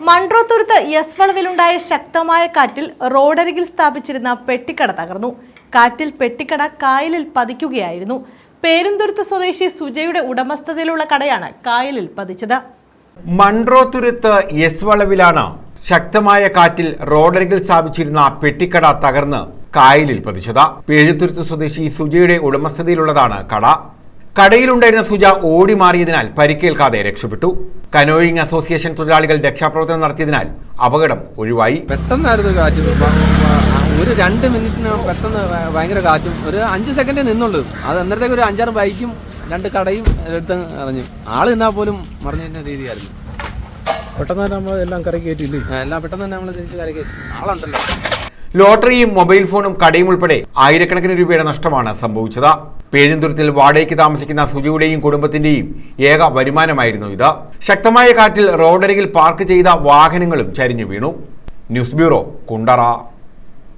Munroturuttu yes വളവിലുണ്ടായ ശക്തമായ കാറ്റിൽ റോഡരികിൽ സ്ഥാപിച്ചിരുന്ന പെട്ടിക്കട തകർന്നു. കാറ്റിൽ പെട്ടിക്കട കായലിൽ പതിക്കുകയായിരുന്നു. പേരുംതുരുത്ത് സ്വദേശി സുജയുടെ ഉടമസ്ഥതയിലുള്ള കടയാണ് കായലിൽ പതിച്ചത്. മൺട്രോത്തുരുത്ത് എസ് വളവിലാണ് ശക്തമായ കാറ്റിൽ റോഡരികിൽ സ്ഥാപിച്ചിരുന്ന പെട്ടിക്കട തകർന്ന് കായലിൽ പതിച്ചത്. പേഴുത്തുരുത്ത് സ്വദേശി സുജയുടെ ഉടമസ്ഥതയിലുള്ളതാണ് കട. കടയിലുണ്ടായിരുന്ന സുജ ഓടി മാറിയതിനാൽ പരിക്കേൽക്കാതെ രക്ഷപ്പെട്ടു. കനോയിങ് അസോസിയേഷൻ തൊഴിലാളികൾ രക്ഷാപ്രവർത്തനം നടത്തിയതിനാൽ അപകടം ഒഴിവായി. പെട്ടെന്നായിരുന്നു കാറ്റ്. ഒരു രണ്ട് മിനിറ്റിന് പെട്ടെന്ന് ഭയങ്കര കാറ്റും. ഒരു അഞ്ച് സെക്കൻഡ് നിന്നുള്ളൂ. അത് അന്നേരത്തേക്ക് ഒരു അഞ്ചാറ് ബൈക്കും രണ്ട് കടയും എടുത്ത് അറിഞ്ഞു ആൾ നിന്നാൽ പോലും മറിഞ്ഞ രീതിയായിരുന്നു. പെട്ടെന്ന് തന്നെ നമ്മൾ എല്ലാം കറി കയറ്റിയില്ലേ? എല്ലാം പെട്ടെന്ന് തന്നെ നമ്മൾ തിരിച്ച് കരയ്ക്ക് ആളുണ്ടല്ലോ. ലോട്ടറിയും മൊബൈൽ ഫോണും കടയും ഉൾപ്പെടെ ആയിരക്കണക്കിന് രൂപയുടെ നഷ്ടമാണ് സംഭവിച്ചത്. പേരുന്തുരത്തിൽ വാടകയ്ക്ക് താമസിക്കുന്ന സുജിയുടെയും കുടുംബത്തിന്റെയും ഏക വരുമാനമായിരുന്നു ഇത്. ശക്തമായ കാറ്റിൽ റോഡരികിൽ പാർക്ക് ചെയ്ത വാഹനങ്ങളും ചരിഞ്ഞു വീണു. News bureau Kundara.